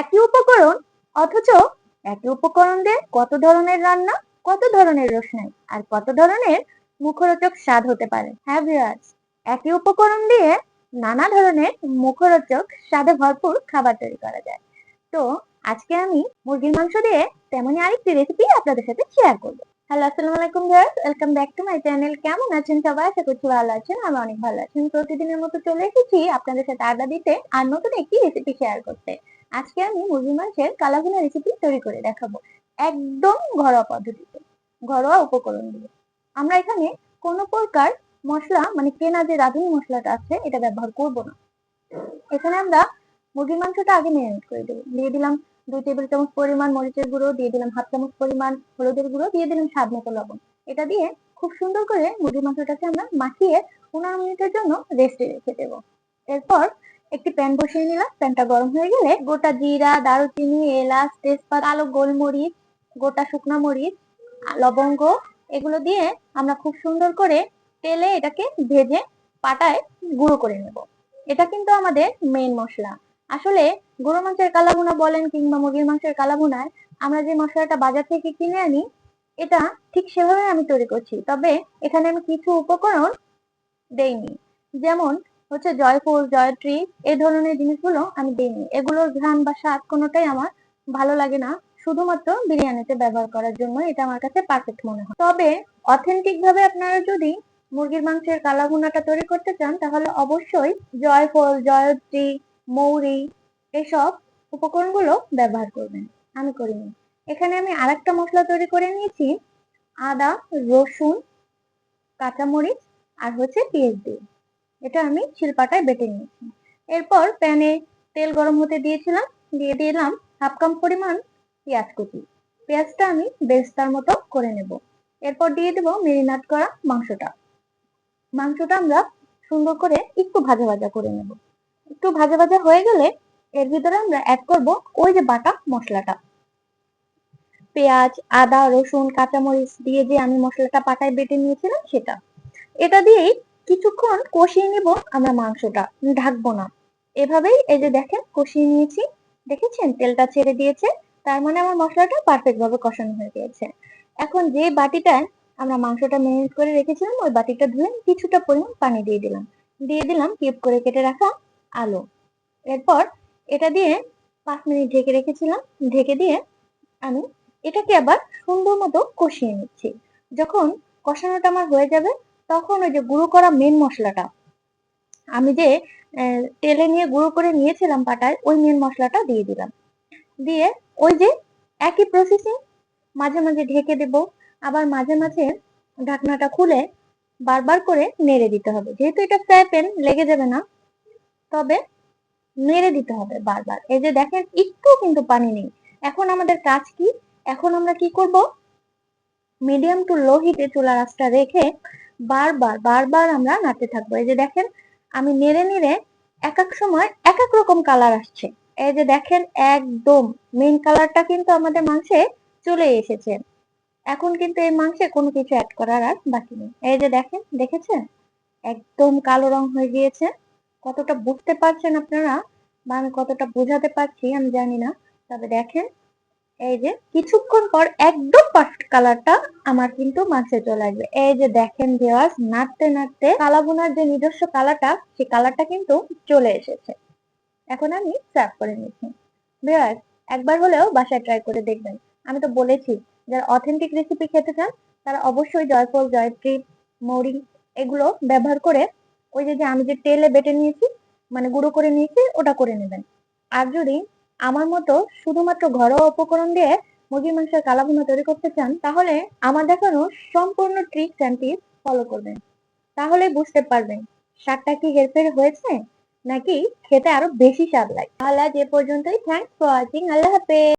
একই উপকরণ, অথচ একই উপকরণ দিয়ে কত ধরনের রান্না, কত ধরনের রসনাই আর কত ধরনের মুখরোচক স্বাদ হতে পারে। হ্যাঁ ভিউয়ার্স একই উপকরণ দিয়ে নানা ধরনের মুখরোচক স্বাদে ভরপুর খাবার তৈরি করা যায়। তো আজকে আমি মুরগির মাংস দিয়ে তেমনই আরেকটি রেসিপি আপনাদের সাথে শেয়ার করব। হ্যালো, আসসালামু আলাইকুম viewers welcome back to my channel কেমন আছেন সবাই? আশা করছি ভালো আছেন, আমি অনেক ভালো আছি। প্রতিদিনের মতো চলে এসেছি আপনাদের সাথে আড্ডা দিতে আর নতুন একটি রেসিপি শেয়ার করতে। আজকে আমি মুরগি মাংসের কালাভুনা রেসিপি তৈরি করে দেখাবো। একদম ঘরোয়া পদ্ধতিতে, ঘরোয়া উপকরণ দিয়ে। আমরা এখানে কোনো প্রকার মশলা মানে কেনা যে রাঁধুনি মশলাটা আছে, এটা ব্যবহার করব না। এখানে আমরা মুরগির মাংসটা আগে ম্যারিনেট করে দেবো। দিয়ে দিলাম দুই টেবিল চামচ পরিমাণ মরিচের গুঁড়ো, দিয়ে দিলাম হাফ চামচ পরিমাণ হলুদের গুঁড়ো, দিয়ে দিলাম স্বাদ মতো লবণ। এটা দিয়ে খুব সুন্দর করে মুরগির মাংসটাকে আমরা মাখিয়ে পনেরো মিনিটের জন্য রেস্টে রেখে দেবো। এরপর একটি প্যান বসিয়ে নিলাম, প্যানটা গরম হয়ে গেলে গোটা জিরা, দারুচিনি, এলাচ, তেজপাত কালো গোলমরিচ, গোটা শুকনো মরিচ, লবঙ্গ, এগুলো দিয়ে আমরা খুব সুন্দর করে তেলে এটাকে ভেজে পাটায় গুঁড়ো করে নেব। এটা কিন্তু আমাদের মেইন মশলা। আসলে গরু মাংসের কালাভুনা বলেন কিংবা মুরগির মাংসের কালাভুনায় আমরা যে মশলাটা বাজার থেকে কিনে আনি, এটা ঠিক সেভাবে আমি তৈরি করছি। তবে এখানে আমি কিছু উপকরণ দেইনি। যেমন হচ্ছে জয়ফুল, জয়ত্রী এই ধরনের জিনিসগুলো আমি দিইনি। এগুলোর ঘ্রাণ বা স্বাদ কোনোটাই আমার ভালো লাগে না। শুধুমাত্র বিরিয়ানিতে ব্যবহার করার জন্য এটা আমার কাছে পারফেক্ট মনে হয়। তবে অথেন্টিক ভাবে আপনারা যদি মুরগির মাংসের কালাভুনাটা তৈরি করতে চান, তাহলে অবশ্যই জয়ফল, জয়ত্রী, মৌরি এসব উপকরণগুলো ব্যবহার করবেন। আমি করিনি। এখানে আমি আরেকটা মশলা তৈরি করে নিয়েছি, আদা, রসুন, কাঁচামরিচ আর হচ্ছে পেঁয়াজ দিয়ে। এটা আমি শিলপাটায় বেটে নিয়েছি। এরপর প্যানে তেল গরম হতে দিয়েছিলাম, দিয়ে দিলাম হাফ কাপ পরিমাণ পেঁয়াজ কুচি। পেঁয়াজটা আমি বেস্তার মতো করে নেব। এরপর দিয়ে দেবো মেরিনাট করা মাংসটা। মাংসটা আমরা সুন্দর করে একটু ভাজা ভাজা করে নেব। একটু ভাজা ভাজা হয়ে গেলে এর ভিতরে আমরা অ্যাড করব ওই যে বাটা মশলাটা। পেঁয়াজ, আদা, রসুন, কাঁচামরিচ দিয়ে যে আমি মশলাটা পাটায় বেটে নিয়েছিলাম সেটা। এটা দিয়েই কিছুক্ষণ কষিয়ে নিব আমরা মাংসটা। ঢাকবো না। এভাবেই এই যে দেখেন, কষিয়ে নিয়েছি। দেখেছেন? তেলটা ছেড়ে দিয়েছে। তার মানে আমার মশলাটা পারফেক্ট ভাবে কষানো হয়ে গিয়েছে। এখন যে বাটিটায় আমরা মাংসটা ম্যারিনেট করে রেখেছিলাম, ওই বাটিটা ধুয়ে কিছুটা পরিমাণ পানি দিয়ে দিলাম। দিয়ে দিলাম কিউব করে কেটে রাখা আলু। এরপর এটা দিয়ে পাঁচ মিনিট ঢেকে রেখেছিলাম। ঢেকে দিয়ে আমি এটাকে আবার সুন্দর মতো কষিয়ে নিচ্ছি। যখন কষানোটা আমার হয়ে যাবে তখন ওই যে গুঁড়ো করা মেন মশলাটা, আমি যে তেলে নিয়ে গুঁড়ো করে নিয়েছিলাম পাটায়, ওই মেন মশলাটা দিয়ে দিলাম। দিয়ে ওই যে একই প্রসেসিং মাঝে মাঝে ঢেকে দেব, আবার মাঝে মাঝে ঢাকনাটা খুলে বারবার করে নেড়ে দিতে হবে। যেহেতু এটা ফ্রাই প্যান লেগে যাবে না, তবে নেড়ে দিতে হবে বারবার। এই যে দেখেন, একটু কিন্তু পানি নেই। এখন আমাদের কাজ কি? এখন আমরা কি করব? মিডিয়াম টু লো হিটে চুলার আঁচটা রেখে বারবার বারবার আমরা নাড়তে থাকব। এই যে দেখেন, আমি নেড়ে নেড়ে এক এক সময় এক এক রকম কালার আসছে। এই যে দেখেন, একদম মেইন কালারটা কিন্তু আমাদের মাংসে চলে এসেছে। এখন কিন্তু এই মাংসে কোনো কিছু অ্যাড করার আর বাকি নেই। এই যে দেখেন, দেখেছেন? একদম কালো রং হয়ে গিয়েছে। কতটা বুঝতে পারছেন আপনারা? বা আমি কতটা বোঝাতে পারছি, আমি জানি না। তবে দেখেন এই যে কিছুক্ষণ পর একদম পারফেক্ট কালারটা আমার কিন্তু মাছে চলে আসবে। এই যে দেখেন দেওয়াজ নাড়তে নাড়তে কালাভুনার যে নিজস্ব কালারটা সেই কালারটা কিন্তু চলে এসেছে। এখন আমি সার্ভ করে নিচ্ছি। ভিউয়ার্স একবার হলেও বাসায় ট্রাই করে দেখবেন। আমি তো বলেছি, যারা অথেন্টিক রেসিপি খেতে চান, তারা অবশ্যই জয়ফল জয়ত্রী মৌরি এগুলো ব্যবহার করে ওই যে আমি যে তেলে বেটে নিয়েছি মানে গুঁড়ো করে নিয়েছি, ওটা করে নেবেন। আর যদি আমার মতো শুধুমাত্র ঘরোয়া উপকরণ দিয়ে মুরগির মাংসের কালাভুনা তৈরি করতে চান, তাহলে আমার দেখানো সম্পূর্ণ ট্রিক্স অ্যান্ড টিপস ফলো করবেন। তাহলে বুঝতে পারবেন, স্বাদটা কি হেরফের হয়েছে নাকি খেতে আরও বেশি স্বাদ লাগে। তাহলে যে পর্যন্তই। থ্যাংকস ফর ওয়াচিং আল্লাহ হাফেজ।